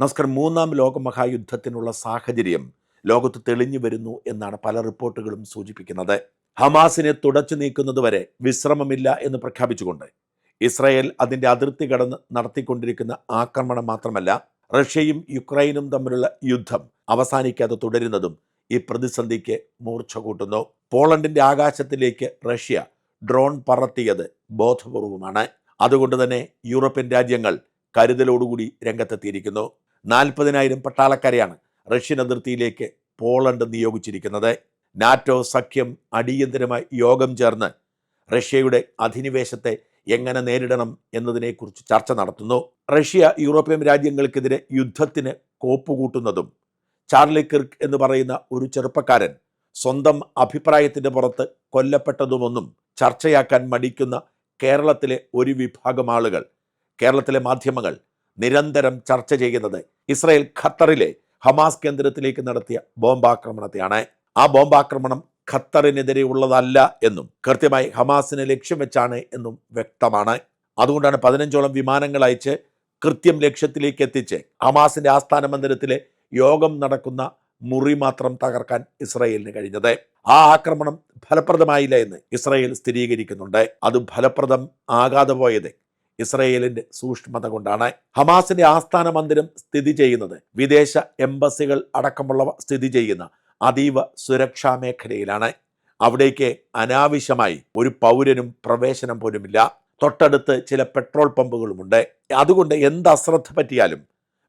നമസ്കാരം മൂന്നാം ലോകമഹായുദ്ധത്തിനുള്ള സാഹചര്യം ലോകത്ത് തെളിഞ്ഞു വരുന്നു എന്നാണ് പല റിപ്പോർട്ടുകളും സൂചിപ്പിക്കുന്നത്. ഹമാസിനെ തുടച്ചു നീക്കുന്നതുവരെ വിശ്രമമില്ല എന്ന് പ്രഖ്യാപിച്ചുകൊണ്ട് ഇസ്രായേൽ അതിന്റെ അതിർത്തി കടന്ന് നടത്തിക്കൊണ്ടിരിക്കുന്ന ആക്രമണം മാത്രമല്ല റഷ്യയും യുക്രൈനും തമ്മിലുള്ള യുദ്ധം അവസാനിക്കാതെ തുടരുന്നതും ഈ പ്രതിസന്ധിക്ക് മൂർച്ച കൂട്ടുന്നു. പോളണ്ടിന്റെ ആകാശത്തിലേക്ക് റഷ്യ ഡ്രോൺ പറത്തിയത് ബോധപൂർവമാണ്. അതുകൊണ്ട് തന്നെ യൂറോപ്യൻ രാജ്യങ്ങൾ കരുതലോടുകൂടി രംഗത്തെത്തിയിരിക്കുന്നു. നാൽപ്പതിനായിരം പട്ടാളക്കാരെയാണ് റഷ്യൻ അതിർത്തിയിലേക്ക് പോളണ്ട് നിയോഗിച്ചിരിക്കുന്നത്. നാറ്റോ സഖ്യം അടിയന്തരമായി യോഗം ചേർന്ന് റഷ്യയുടെ അധിനിവേശത്തെ എങ്ങനെ നേരിടണം എന്നതിനെക്കുറിച്ച് ചർച്ച നടത്തുന്നു. റഷ്യ യൂറോപ്യൻ രാജ്യങ്ങൾക്കെതിരെ യുദ്ധത്തിന് കോപ്പുകൂട്ടുന്നതും ചാർലി കിർക്ക് എന്ന് പറയുന്ന ഒരു ചെറുപ്പക്കാരൻ സ്വന്തം അഭിപ്രായത്തിന്റെ പുറത്ത് കൊല്ലപ്പെട്ടതുമൊന്നും ചർച്ചയാക്കാൻ മടിക്കുന്ന കേരളത്തിലെ ഒരു വിഭാഗം ആളുകൾ കേരളത്തിലെ മാധ്യമങ്ങൾ നിരന്തരം ചർച്ച ചെയ്യുന്നത് ഇസ്രായേൽ ഖത്തറിലെ ഹമാസ് കേന്ദ്രത്തിലേക്ക് നടത്തിയ ബോംബാക്രമണത്തെയാണ്. ആ ബോംബാക്രമണം ഖത്തറിനെതിരെ ഉള്ളതല്ല എന്നും കൃത്യമായി ഹമാസിനെ ലക്ഷ്യം വെച്ചാണ് എന്നും വ്യക്തമാണ്. അതുകൊണ്ടാണ് പതിനഞ്ചോളം വിമാനങ്ങൾ അയച്ച് കൃത്യം ലക്ഷ്യത്തിലേക്ക് എത്തിച്ച് ഹമാസിന്റെ ആസ്ഥാന മന്ദിരത്തിലെ യോഗം നടക്കുന്ന മുറി മാത്രം തകർക്കാൻ ഇസ്രായേലിന് കഴിഞ്ഞത്. ആ ആക്രമണം ഫലപ്രദമായില്ല എന്ന് ഇസ്രായേൽ സ്ഥിരീകരിക്കുന്നുണ്ട്. അത് ഫലപ്രദം ആകാതെ പോയത് ഇസ്രയേലിന്റെ സൂക്ഷ്മത കൊണ്ടാണ് ഹമാസിന്റെ ആസ്ഥാന മന്ദിരം സ്ഥിതി ചെയ്യുന്നത്. വിദേശ എംബസികൾ അടക്കമുള്ളവ സ്ഥിതി ചെയ്യുന്ന അതീവ സുരക്ഷാ മേഖലയിലാണ്. അവിടേക്ക് അനാവശ്യമായി ഒരു പൗരനും പ്രവേശനം പോലുമില്ല. തൊട്ടടുത്ത് ചില പെട്രോൾ പമ്പുകളുമുണ്ട്. അതുകൊണ്ട് എന്ത് അശ്രദ്ധ പറ്റിയാലും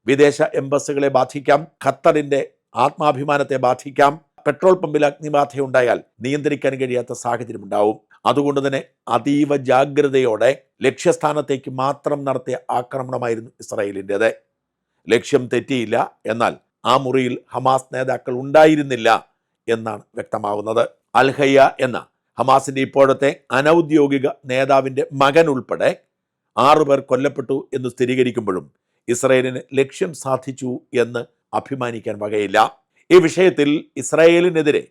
വിദേശ എംബസികളെ ബാധിക്കാം. ഖത്തറിന്റെ ആത്മാഭിമാനത്തെ ബാധിക്കാം. പെട്രോൾ പമ്പിൽ അഗ്നിബാധയുണ്ടായാൽ നിയന്ത്രിക്കാൻ കഴിയാത്ത സാഹചര്യം ഉണ്ടാവും അതുകൊണ്ട് തന്നെ അതീവ ജാഗ്രതയോടെ ലക്ഷ്യസ്ഥാനത്തേക്ക് മാത്രം നടത്തിയ ആക്രമണമായിരുന്നു ഇസ്രായേലിന്റെത്. ലക്ഷ്യം തെറ്റിയില്ല എന്നാൽ ആ മുറിയിൽ ഹമാസ് നേതാക്കൾ ഉണ്ടായിരുന്നില്ല എന്നാണ് വ്യക്തമാവുന്നത്. അൽഹയ്യ എന്ന ഹമാസിന്റെ ഇപ്പോഴത്തെ അനൗദ്യോഗിക നേതാവിന്റെ മകൻ ഉൾപ്പെടെ ആറുപേർ കൊല്ലപ്പെട്ടു എന്ന് സ്ഥിരീകരിക്കുമ്പോഴും ഇസ്രായേലിന് ലക്ഷ്യം സാധിച്ചു എന്ന് അഭിമാനിക്കാൻ വകയില്ല. ഈ വിഷയത്തിൽ ഇസ്രായേലിനെതിരെ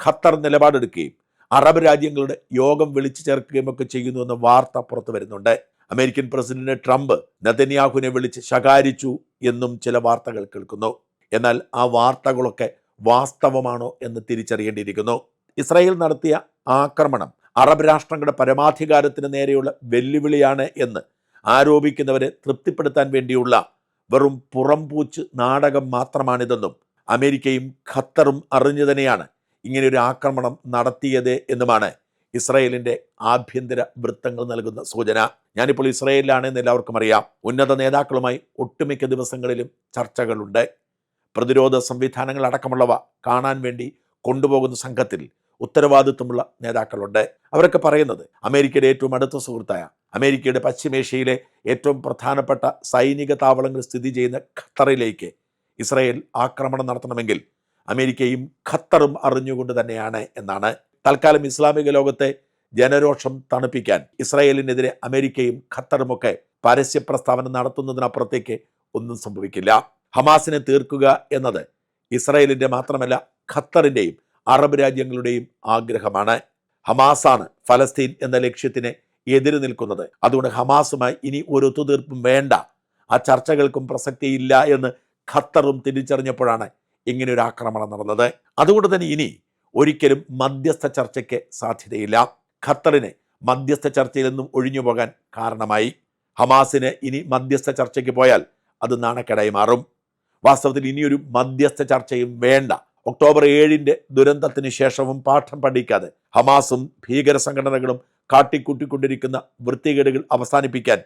ഖത്തർ നിലപാടെടുക്കുകയും അറബ് രാജ്യങ്ങളുടെ യോഗം വിളിച്ചു ചേർക്കുകയും ഒക്കെ ചെയ്യുന്നു എന്ന വാർത്ത പുറത്തു വരുന്നുണ്ട്. അമേരിക്കൻ പ്രസിഡന്റ് ട്രംപ് നതന്യാഹുവിനെ വിളിച്ച് ശകാരിച്ചു എന്നും ചില വാർത്തകൾ കേൾക്കുന്നു. എന്നാൽ ആ വാർത്തകളൊക്കെ വാസ്തവമാണോ എന്ന് തിരിച്ചറിയേണ്ടിയിരിക്കുന്നു. ഇസ്രായേൽ നടത്തിയ ആക്രമണം അറബ് രാഷ്ട്രങ്ങളുടെ പരമാധികാരത്തിന് നേരെയുള്ള വെല്ലുവിളിയാണ് എന്ന് ആരോപിക്കുന്നവരെ തൃപ്തിപ്പെടുത്താൻ വേണ്ടിയുള്ള വെറും പുറംപൂച്ച് നാടകം മാത്രമാണിതെന്നും അമേരിക്കയും ഖത്തറും അറിഞ്ഞു തന്നെയാണ് ഇങ്ങനെ ഒരു ആക്രമണം നടത്തിയത് എന്നുമാണ് ഇസ്രയേലിന്റെ ആഭ്യന്തര വൃത്തങ്ങൾ നൽകുന്ന സൂചന. ഞാനിപ്പോൾ ഇസ്രയേലിലാണ് എന്ന് എല്ലാവർക്കും അറിയാം. ഉന്നത നേതാക്കളുമായി ഒട്ടുമിക്ക ദിവസങ്ങളിലും ചർച്ചകളുണ്ട്. പ്രതിരോധ സംവിധാനങ്ങൾ അടക്കമുള്ളവ കാണാൻ വേണ്ടി കൊണ്ടുപോകുന്ന സംഘത്തിൽ ഉത്തരവാദിത്വമുള്ള നേതാക്കളുണ്ട്. അവരൊക്കെ പറയുന്നത് അമേരിക്കയുടെ ഏറ്റവും അടുത്ത സുഹൃത്തായ അമേരിക്കയുടെ പശ്ചിമേഷ്യയിലെ ഏറ്റവും പ്രധാനപ്പെട്ട സൈനിക താവളങ്ങൾ സ്ഥിതി ചെയ്യുന്ന ഖത്തറിലേക്ക് ഇസ്രയേൽ ആക്രമണം നടത്തണമെങ്കിൽ അമേരിക്കയും ഖത്തറും അറിഞ്ഞുകൊണ്ട് തന്നെയാണ് എന്നാണ് തൽക്കാലം ഇസ്ലാമിക ലോകത്തെ ജനരോഷം തണുപ്പിക്കാൻ ഇസ്രായേലിനെതിരെ അമേരിക്കയും ഖത്തറുമൊക്കെ പരസ്യ പ്രസ്താവന നടത്തുന്നതിനപ്പുറത്തേക്ക് ഒന്നും സംഭവിക്കില്ല. ഹമാസിനെ തീർക്കുക എന്നത് ഇസ്രായേലിന്റെ മാത്രമല്ല ഖത്തറിന്റെയും അറബ് രാജ്യങ്ങളുടെയും ആഗ്രഹമാണ്. ഹമാസാണ് ഫലസ്തീൻ എന്ന ലക്ഷ്യത്തിന് എതിര് നിൽക്കുന്നത്. അതുകൊണ്ട് ഹമാസുമായി ഇനി ഒരു ഒത്തുതീർപ്പും വേണ്ട. ആ ചർച്ചകൾക്കും പ്രസക്തിയില്ല എന്ന് ഖത്തറും തിരിച്ചറിഞ്ഞപ്പോഴാണ് ഇങ്ങനെ ഒരു ആക്രമണം നടന്നത്. അതുകൊണ്ട് തന്നെ ഇനി ഒരിക്കലും മധ്യസ്ഥ ചർച്ചയ്ക്ക് സാധ്യതയില്ല. ഖത്തറിന് മധ്യസ്ഥ ചർച്ചയിൽ നിന്നും ഒഴിഞ്ഞു പോകാൻ കാരണമായി. ഹമാസിന് ഇനി മധ്യസ്ഥ ചർച്ചയ്ക്ക് പോയാൽ അത് നാണക്കേടായി മാറും. വാസ്തവത്തിൽ ഇനിയൊരു മധ്യസ്ഥ ചർച്ചയും വേണ്ട. ഒക്ടോബർ ഏഴിന്റെ ദുരന്തത്തിന് ശേഷവും പാഠം പഠിക്കാതെ ഹമാസും ഭീകര സംഘടനകളും കാട്ടിക്കൂട്ടിക്കൊണ്ടിരിക്കുന്ന വൃത്തികേടുകൾ അവസാനിപ്പിക്കാൻ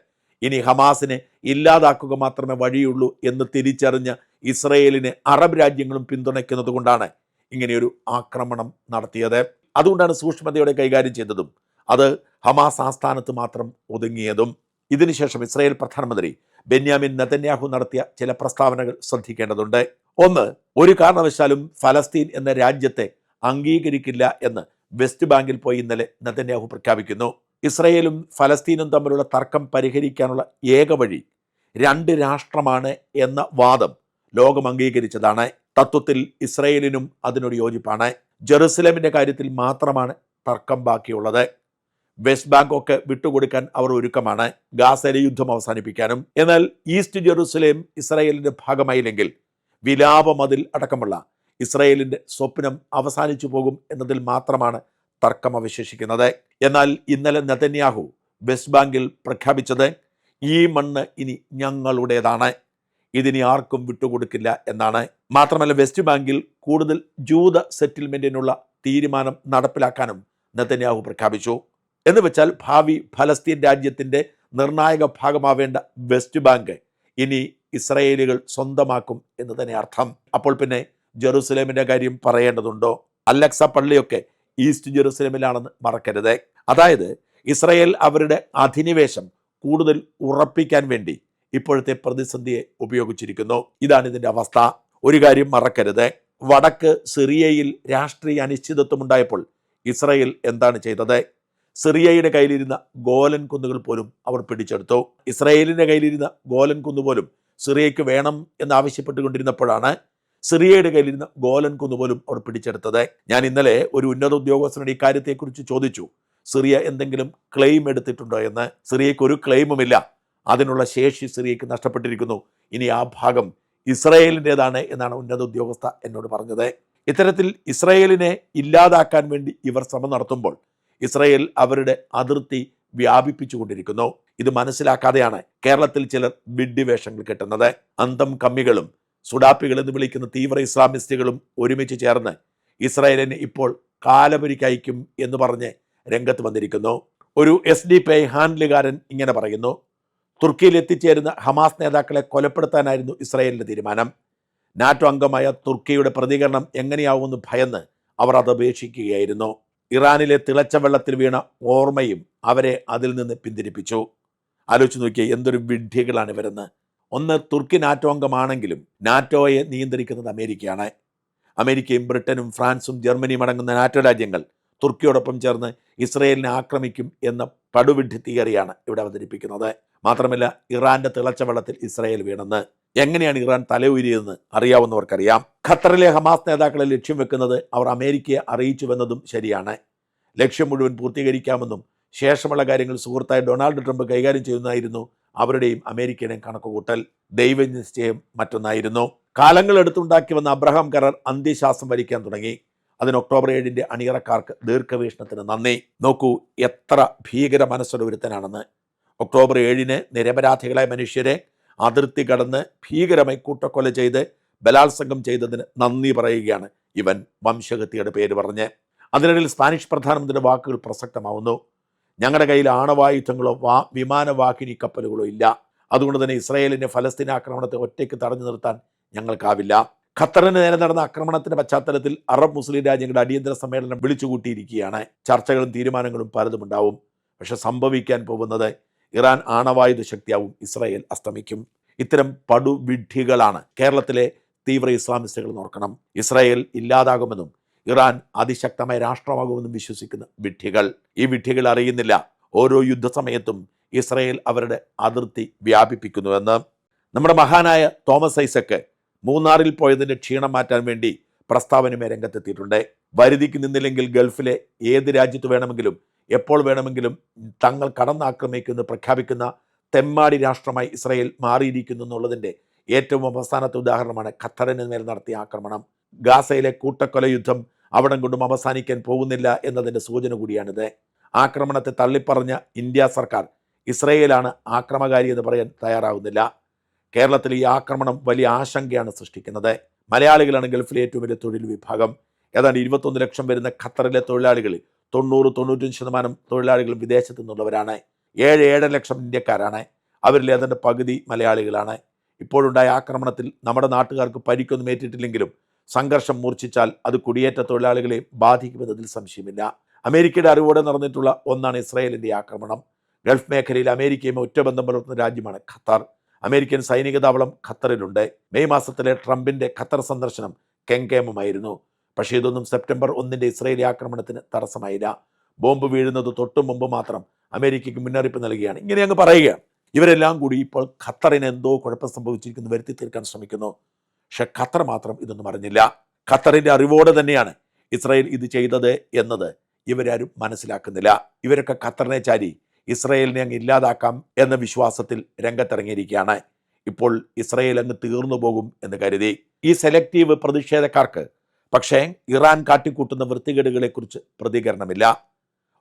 ഇനി ഹമാസിനെ ഇല്ലാതാക്കുക മാത്രമേ വഴിയുള്ളൂ എന്ന് തിരിച്ചറിഞ്ഞ ഇസ്രയേലിനെ അറബ് രാജ്യങ്ങളും പിന്തുണയ്ക്കുന്നത് കൊണ്ടാണ് ഇങ്ങനെയൊരു ആക്രമണം നടത്തിയത്. അതുകൊണ്ടാണ് സൂക്ഷ്മതയോടെ കൈകാര്യം ചെയ്തതും അത് ഹമാസ് ആസ്ഥാനത്ത് മാത്രം ഒതുങ്ങിയതും. ഇതിനുശേഷം ഇസ്രായേൽ പ്രധാനമന്ത്രി ബെന്യാമിൻ നതന്യാഹു നടത്തിയ ചില പ്രസ്താവനകൾ ശ്രദ്ധിക്കേണ്ടതുണ്ട്. ഒന്ന് ഒരു കാരണവശാലും ഫലസ്തീൻ എന്ന രാജ്യത്തെ അംഗീകരിക്കില്ല എന്ന് വെസ്റ്റ് ബാങ്കിൽ പോയി ഇന്നലെ നതന്യാഹു പ്രഖ്യാപിക്കുന്നു. ഇസ്രയേലും ഫലസ്തീനും തമ്മിലുള്ള തർക്കം പരിഹരിക്കാനുള്ള ഏക വഴി രണ്ട് രാഷ്ട്രമാണ് എന്ന വാദം ലോകം അംഗീകരിച്ചതാണ്. തത്വത്തിൽ ഇസ്രയേലിനും അതിനൊരു യോജിപ്പാണ്. ജെറുസലേമിന്റെ കാര്യത്തിൽ മാത്രമാണ് തർക്കം ബാക്കിയുള്ളത്. വെസ്റ്റ് ബാങ്ക് ഒക്കെ വിട്ടുകൊടുക്കാൻ അവർ ഒരുക്കമാണ്. ഗാസയിലെ യുദ്ധം അവസാനിപ്പിക്കാനും. എന്നാൽ ഈസ്റ്റ് ജെറുസലേം ഇസ്രായേലിന്റെ ഭാഗമായില്ലെങ്കിൽ വിലാപമതിൽ അടക്കമുള്ള ഇസ്രായേലിന്റെ സ്വപ്നം അവസാനിച്ചു പോകും എന്നതിൽ മാത്രമാണ് തർക്കം അവശേഷിക്കുന്നത്. എന്നാൽ ഇന്നലെ നെതന്യാഹു വെസ്റ്റ് ബാങ്കിൽ പ്രഖ്യാപിച്ചത് ഈ മണ്ണ് ഇനി ഞങ്ങളുടേതാണ്. ഇതിനി ആർക്കും വിട്ടുകൊടുക്കില്ല എന്നാണ്. മാത്രമല്ല വെസ്റ്റ് ബാങ്കിൽ കൂടുതൽ ജൂത സെറ്റിൽമെന്റിനുള്ള തീരുമാനം നടപ്പിലാക്കാനും നെതന്യാഹു പ്രഖ്യാപിച്ചു. എന്ന് വെച്ചാൽ ഭാവി ഫലസ്തീൻ രാജ്യത്തിന്റെ നിർണായക ഭാഗമാവേണ്ട വെസ്റ്റ് ബാങ്ക് ഇനി ഇസ്രയേലുകൾ സ്വന്തമാക്കും എന്ന് തന്നെ അർത്ഥം. അപ്പോൾ പിന്നെ ജെറുസലേമിന്റെ കാര്യം പറയേണ്ടതുണ്ടോ? അലക്സ പള്ളിയൊക്കെ ഈസ്റ്റ് ജെറുസലേമിലാണെന്ന് മറക്കരുത്. അതായത് ഇസ്രയേൽ അവരുടെ അധിനിവേശം കൂടുതൽ ഉറപ്പിക്കാൻ വേണ്ടി ഇപ്പോഴത്തെ പ്രതിസന്ധിയെ ഉപയോഗിച്ചിരിക്കുന്നു. ഇതാണ് ഇതിന്റെ അവസ്ഥ. ഒരു കാര്യം മറക്കരുത്. വടക്ക് സിറിയയിൽ രാഷ്ട്രീയ അനിശ്ചിതത്വം ഉണ്ടായപ്പോൾ ഇസ്രായേൽ എന്താണ് ചെയ്തത്? സിറിയയുടെ കയ്യിലിരുന്ന ഗോലൻ കുന്നുകൾ പോലും അവർ പിടിച്ചെടുത്തു. ഇസ്രായേലിന്റെ കയ്യിലിരുന്ന ഗോലൻ കുന്ന് പോലും സിറിയയ്ക്ക് വേണം എന്ന് ആവശ്യപ്പെട്ടുകൊണ്ടിരുന്നപ്പോഴാണ് സിറിയയുടെ കയ്യിലിരുന്ന ഗോലൻ കുന്ന് പോലും അവർ പിടിച്ചെടുത്തത്. ഞാൻ ഇന്നലെ ഒരു ഉന്നത ഉദ്യോഗസ്ഥനോട് ഇക്കാര്യത്തെക്കുറിച്ച് ചോദിച്ചു. സിറിയ എന്തെങ്കിലും ക്ലെയിം എടുത്തിട്ടുണ്ടോ എന്ന്. സിറിയയ്ക്ക് ഒരു ക്ലെയിമുമില്ല. അതിനുള്ള ശേഷി സിറിയയ്ക്ക് നഷ്ടപ്പെട്ടിരിക്കുന്നു. ഇനി ആ ഭാഗം ഇസ്രയേലിന്റെതാണ് എന്നാണ് ഉന്നത ഉദ്യോഗസ്ഥ എന്നോട് പറഞ്ഞത്. ഇത്തരത്തിൽ ഇസ്രയേലിനെ ഇല്ലാതാക്കാൻ വേണ്ടി ഇവർ ശ്രമം നടത്തുമ്പോൾ ഇസ്രയേൽ അവരുടെ അതിർത്തി വ്യാപിപ്പിച്ചുകൊണ്ടിരിക്കുന്നു. ഇത് മനസ്സിലാക്കാതെയാണ് കേരളത്തിൽ ചിലർ വിഡ്ഢിവേഷങ്ങൾ കെട്ടുന്നത്. അന്തം കമ്മികളും സുഡാപ്പികൾ എന്ന് വിളിക്കുന്ന തീവ്ര ഇസ്ലാമിസ്റ്റുകളും ഒരുമിച്ച് ചേർന്ന് ഇസ്രായേലിനെ ഇപ്പോൾ കാലപരിക്കയക്കും എന്ന് പറഞ്ഞ് രംഗത്ത് വന്നിരിക്കുന്നു. ഒരു എസ് ഡി പി ഐ ഇങ്ങനെ പറയുന്നു തുർക്കിയിൽ എത്തിച്ചേരുന്ന ഹമാസ് നേതാക്കളെ കൊലപ്പെടുത്താനായിരുന്നു ഇസ്രായേലിന്റെ തീരുമാനം. നാറ്റോ അംഗമായ തുർക്കിയുടെ പ്രതികരണം എങ്ങനെയാവുമെന്ന് ഭയന്ന് അവർ അത് ഉപേക്ഷിക്കുകയായിരുന്നു ഇറാനിലെ തിളച്ച വെള്ളത്തിൽ വീണ ഓർമ്മയും അവരെ അതിൽ നിന്ന് പിന്തിരിപ്പിച്ചു. ആലോചിച്ച് നോക്കിയേ എന്തൊരു വിഡ്ഢികളാണ് ഇവരെന്ന്. ഒന്ന് തുർക്കി നാറ്റോ അംഗമാണെങ്കിലും നാറ്റോയെ നിയന്ത്രിക്കുന്നത് അമേരിക്കയാണ്. അമേരിക്കയും ബ്രിട്ടനും ഫ്രാൻസും ജർമ്മനിയും അടങ്ങുന്ന നാറ്റോ രാജ്യങ്ങൾ തുർക്കിയോടൊപ്പം ചേർന്ന് ഇസ്രയേലിനെ ആക്രമിക്കും എന്ന പടുവിഡ്ഢി തിയറിയാണ് ഇവിടെ അവതരിപ്പിക്കുന്നത്. മാത്രമല്ല ഇറാന്റെ തിളച്ച വെള്ളത്തിൽ ഇസ്രായേൽ വീണെന്ന് എങ്ങനെയാണ് ഇറാൻ തലയുരിയതെന്ന് അറിയാവുന്നവർക്കറിയാം. ഖത്തറിലെ ഹമാസ് നേതാക്കളെ ലക്ഷ്യം വെക്കുന്നത് അവർ അമേരിക്കയെ അറിയിച്ചുവെന്നതും ശരിയാണ്. ലക്ഷ്യം മുഴുവൻ പൂർത്തീകരിക്കാമെന്നും ശേഷമുള്ള കാര്യങ്ങൾ സുഹൃത്തായ ഡൊണാൾഡ് ട്രംപ് കൈകാര്യം ചെയ്യുന്നതായിരുന്നു അവരുടെയും അമേരിക്കയുടെയും കണക്കുകൂട്ടൽ. ദൈവനിശ്ചയം മറ്റൊന്നായിരുന്നു. കാലങ്ങൾ എടുത്തുണ്ടാക്കി വന്ന അബ്രഹാം കരാർ അന്ത്യശ്വാസം വരിക്കാൻ തുടങ്ങി. അതിന് ഒക്ടോബർ ഏഴിന്റെ അണിയറക്കാർക്ക് ദീർഘവീക്ഷണത്തിന് നന്ദി. നോക്കൂ എത്ര ഭീകര മനസ്സുള്ള ഒരുത്തനാണെന്ന്. ഒക്ടോബർ ഏഴിന് നിരപരാധികളായ മനുഷ്യരെ അതിർത്തി കടന്ന് ഭീകരമായി കൂട്ടക്കൊല ചെയ്ത് ബലാത്സംഗം ചെയ്തതിന് നന്ദി പറയുകയാണ് ഇവൻ വംശഹത്യയുടെ പേര് പറഞ്ഞ്. അതിനിടയിൽ സ്പാനിഷ് പ്രധാനമന്ത്രിയുടെ വാക്കുകൾ പ്രസക്തമാവുന്നു. ഞങ്ങളുടെ കയ്യിൽ ആണവായുധങ്ങളോ വാ വിമാനവാഹിനി കപ്പലുകളോ ഇല്ല. അതുകൊണ്ട് തന്നെ ഇസ്രായേലിന്റെ ഫലസ്തീൻ ആക്രമണത്തെ ഒറ്റയ്ക്ക് തടഞ്ഞു നിർത്താൻ ഞങ്ങൾക്കാവില്ല. ഖത്തറിന് നേരെ നടന്ന ആക്രമണത്തിന്റെ പശ്ചാത്തലത്തിൽ അറബ് മുസ്ലിം രാജ്യങ്ങളുടെ അടിയന്തര സമ്മേളനം വിളിച്ചുകൂട്ടിയിരിക്കുകയാണ്. ചർച്ചകളും തീരുമാനങ്ങളും പലതുമുണ്ടാവും. പക്ഷെ സംഭവിക്കാൻ പോകുന്നത് ഇറാൻ ആണവായുധ ശക്തിയാവും. ഇസ്രായേൽ അസ്തമിക്കും. ഇത്തരം പടുവിഡ്ഢികളാണ് കേരളത്തിലെ തീവ്ര ഇസ്ലാമിസ്റ്റുകൾ നോക്കണം ഇസ്രായേൽ ഇല്ലാതാകുമെന്നും ഇറാൻ അതിശക്തമായ രാഷ്ട്രമാകുമെന്നും വിശ്വസിക്കുന്ന വിഡ്ഢികൾ. ഈ വിഡ്ഢികൾ അറിയുന്നില്ല. ഓരോ യുദ്ധസമയത്തും ഇസ്രായേൽ അവരുടെ അതിർത്തി വ്യാപിപ്പിക്കുന്നുവെന്ന്. നമ്മുടെ മഹാനായ തോമസ് ഐസക്ക് മൂന്നാറിൽ പോയതിന്റെ ക്ഷീണം മാറ്റാൻ വേണ്ടി പ്രസ്താവനമേ രംഗത്തെത്തിയിട്ടുണ്ട്. വരുതിക്ക് നിന്നില്ലെങ്കിൽ ഗൾഫിലെ ഏത് രാജ്യത്ത് വേണമെങ്കിലും എപ്പോൾ വേണമെങ്കിലും തങ്ങൾ കടന്നാക്രമിക്കുമെന്ന് പ്രഖ്യാപിക്കുന്ന തെമ്മാടി രാഷ്ട്രമായി ഇസ്രയേൽ മാറിയിരിക്കുന്നു എന്നുള്ളതിന്റെ ഏറ്റവും അവസാനത്തെ ഉദാഹരണമാണ് ഖത്തറിന് മേൽ നടത്തിയ ആക്രമണം. ഗാസയിലെ കൂട്ടക്കൊല യുദ്ധം അവിടം കൊണ്ടും അവസാനിക്കാൻ പോകുന്നില്ല എന്നതിന്റെ സൂചന കൂടിയാണിത്. ആക്രമണത്തെ തള്ളിപ്പറഞ്ഞ ഇന്ത്യ സർക്കാർ ഇസ്രയേലാണ് ആക്രമകാരി എന്ന് പറയാൻ തയ്യാറാവുന്നില്ല. കേരളത്തിൽ ഈ ആക്രമണം വലിയ ആശങ്കയാണ് സൃഷ്ടിക്കുന്നത്. മലയാളികളാണ് ഗൾഫിലെ ഏറ്റവും വലിയ തൊഴിൽ വിഭാഗം. ഏതാണ്ട് ഇരുപത്തൊന്ന് ലക്ഷം വരുന്ന ഖത്തറിലെ തൊഴിലാളികളിൽ തൊണ്ണൂറ് തൊണ്ണൂറ്റഞ്ച് ശതമാനം തൊഴിലാളികൾ വിദേശത്തു നിന്നുള്ളവരാണ്. ഏഴ് ഏഴര ലക്ഷം ഇന്ത്യക്കാരാണ്. അവരിൽ ഏതാണ്ട് പകുതി മലയാളികളാണ്. ഇപ്പോഴുണ്ടായ ആക്രമണത്തിൽ നമ്മുടെ നാട്ടുകാർക്ക് പരിക്കൊന്നും ഏറ്റിട്ടില്ലെങ്കിലും സംഘർഷം മൂർച്ഛിച്ചാൽ അത് കുടിയേറ്റ തൊഴിലാളികളെ ബാധിക്കുമെന്നതിൽ സംശയമില്ല. അമേരിക്കയുടെ അറിവോടെ നടന്നിട്ടുള്ള ഒന്നാണ് ഇസ്രായേലിന്റെ ആക്രമണം. ഗൾഫ് മേഖലയിൽ അമേരിക്കയും ഒറ്റബന്ധം പുലർത്തുന്ന രാജ്യമാണ് ഖത്തർ. അമേരിക്കൻ സൈനിക താവളം ഖത്തറിലുണ്ട്. മെയ് മാസത്തിലെ ട്രംപിന്റെ ഖത്തർ സന്ദർശനം കെങ്കേമമായിരുന്നു. പക്ഷേ ഇതൊന്നും സെപ്റ്റംബർ ഒന്നിന്റെ ഇസ്രയേലി ആക്രമണത്തിന് തടസ്സമായില്ല. ബോംബ് വീഴുന്നത് തൊട്ടു മുമ്പ് മാത്രം അമേരിക്കയ്ക്ക് മുന്നറിയിപ്പ് നൽകുകയാണ്. ഇങ്ങനെ അങ്ങ് പറയുകയാണ്. ഇവരെല്ലാം കൂടി ഇപ്പോൾ ഖത്തറിന് എന്തോ കുഴപ്പം സംഭവിച്ചിരിക്കുന്നു വരുത്തി തീർക്കാൻ ശ്രമിക്കുന്നു. പക്ഷെ ഖത്തർ മാത്രം ഇതൊന്നും അറിഞ്ഞില്ല. ഖത്തറിന്റെ അറിവോടെ തന്നെയാണ് ഇസ്രായേൽ ഇത് ചെയ്തത് എന്നത് ഇവരാരും മനസ്സിലാക്കുന്നില്ല. ഇവരൊക്കെ ഖത്തറിനെ ചാരി ഇസ്രയേലിനെ അങ്ങ് ഇല്ലാതാക്കാം എന്ന വിശ്വാസത്തിൽ രംഗത്തിറങ്ങിയിരിക്കുകയാണ്. ഇപ്പോൾ ഇസ്രയേൽ അങ്ങ് തീർന്നു പോകും എന്ന് കരുതി. ഈ സെലക്റ്റീവ് പ്രതിഷേധക്കാർക്ക് പക്ഷേ ഇറാൻ കാട്ടിക്കൂട്ടുന്ന വൃത്തികേടുകളെക്കുറിച്ച് പ്രതികരണമില്ല.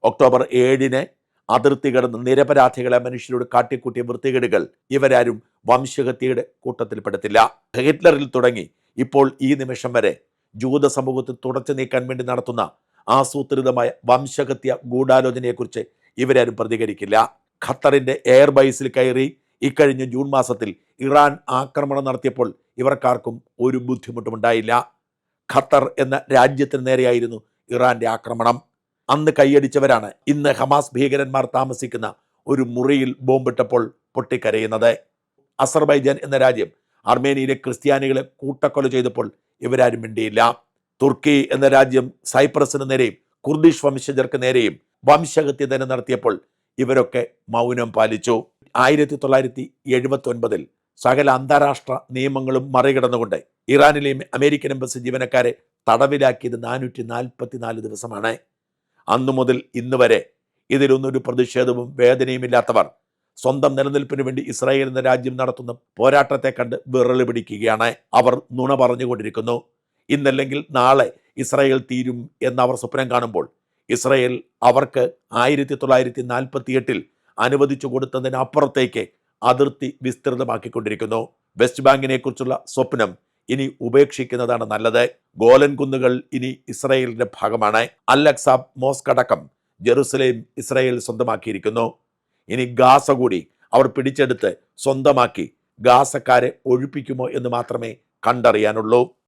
ഒക്ടോബർ ഏഴിന് അതിർത്തി കടന്ന് നിരപരാധികളെ മനുഷ്യരോട് കാട്ടിക്കൂട്ടിയ വൃത്തികേടുകൾ ഇവരാരും വംശഹത്യയുടെ കൂട്ടത്തിൽപ്പെടുത്തില്ല. ഹിറ്റ്ലറിൽ തുടങ്ങി. ഇപ്പോൾ ഈ നിമിഷം വരെ ജൂത സമൂഹത്തിൽ തുടച്ചു നീക്കാൻ വേണ്ടി നടത്തുന്ന ആസൂത്രിതമായ വംശഹത്യ ഗൂഢാലോചനയെക്കുറിച്ച് ഇവരാരും പ്രതികരിക്കില്ല. ഖത്തറിന്റെ എയർബൈസിൽ കയറി ഇക്കഴിഞ്ഞ ജൂൺ മാസത്തിൽ ഇറാൻ ആക്രമണം നടത്തിയപ്പോൾ ഇവർക്കാർക്കും ഒരു ബുദ്ധിമുട്ടുമുണ്ടായില്ല. ഖത്തർ എന്ന രാജ്യത്തിന് നേരെയായിരുന്നു ഇറാന്റെ ആക്രമണം. അന്ന് കൈയടിച്ചവരാണ്. ഇന്ന് ഹമാസ് ഭീകരന്മാർ താമസിക്കുന്ന ഒരു മുറിയിൽ ബോംബിട്ടപ്പോൾ പൊട്ടിക്കരയുന്നത്. അസർബൈജാൻ എന്ന രാജ്യം അർമേനിയയിലെ ക്രിസ്ത്യാനികളെ കൂട്ടക്കൊല ചെയ്തപ്പോൾ ഇവരാരും മിണ്ടിയില്ല. തുർക്കി എന്ന രാജ്യം സൈപ്രസിന് നേരെയും കുർദിഷ് വംശജർക്ക് നേരെയും വംശഹത്യ തന്നെ നടത്തിയപ്പോൾ ഇവരൊക്കെ മൗനം പാലിച്ചു. ആയിരത്തി തൊള്ളായിരത്തി എഴുപത്തി ഒൻപതിൽ സകല അന്താരാഷ്ട്ര നിയമങ്ങളും മറികടന്നുകൊണ്ട് ഇറാനിലെയും അമേരിക്കൻ എംബസി ജീവനക്കാരെ തടവിലാക്കിയത് നാനൂറ്റി നാൽപ്പത്തി നാല് ദിവസമാണ്. അന്നു മുതൽ ഇന്ന് വരെ ഇതിലൊന്നൊരു പ്രതിഷേധവും വേദനയും ഇല്ലാത്തവർ സ്വന്തം നിലനിൽപ്പിന് വേണ്ടി ഇസ്രായേൽ എന്ന രാജ്യം നടത്തുന്ന പോരാട്ടത്തെ കണ്ട് വിറൽ പിടിക്കുകയാണ്. അവർ നുണ പറഞ്ഞുകൊണ്ടിരിക്കുന്നു. ഇന്നല്ലെങ്കിൽ നാളെ ഇസ്രായേൽ തീരും എന്ന് അവർ സ്വപ്നം കാണുമ്പോൾ ഇസ്രായേൽ അവർക്ക് ആയിരത്തി തൊള്ളായിരത്തി നാൽപ്പത്തി എട്ടിൽ അനുവദിച്ചു കൊടുത്തതിനപ്പുറത്തേക്ക് അതിർത്തി വിസ്തൃതമാക്കിക്കൊണ്ടിരിക്കുന്നു. വെസ്റ്റ് ബാങ്കിനെക്കുറിച്ചുള്ള സ്വപ്നം ഇനി ഉപേക്ഷിക്കുന്നതാണ് നല്ലത്. ഗോലൻ കുന്നുകൾ ഇനി ഇസ്രയേലിന്റെ ഭാഗമാണ്. അല്ലക്സാബ് മോസ്കടക്കം ജെറുസലേം ഇസ്രയേൽ സ്വന്തമാക്കിയിരിക്കുന്നു. ഇനി ഗാസ കൂടി അവർ പിടിച്ചെടുത്ത് സ്വന്തമാക്കി ഗാസക്കാരെ ഒഴിപ്പിക്കുമോ എന്ന് മാത്രമേ കണ്ടറിയാനുള്ളൂ.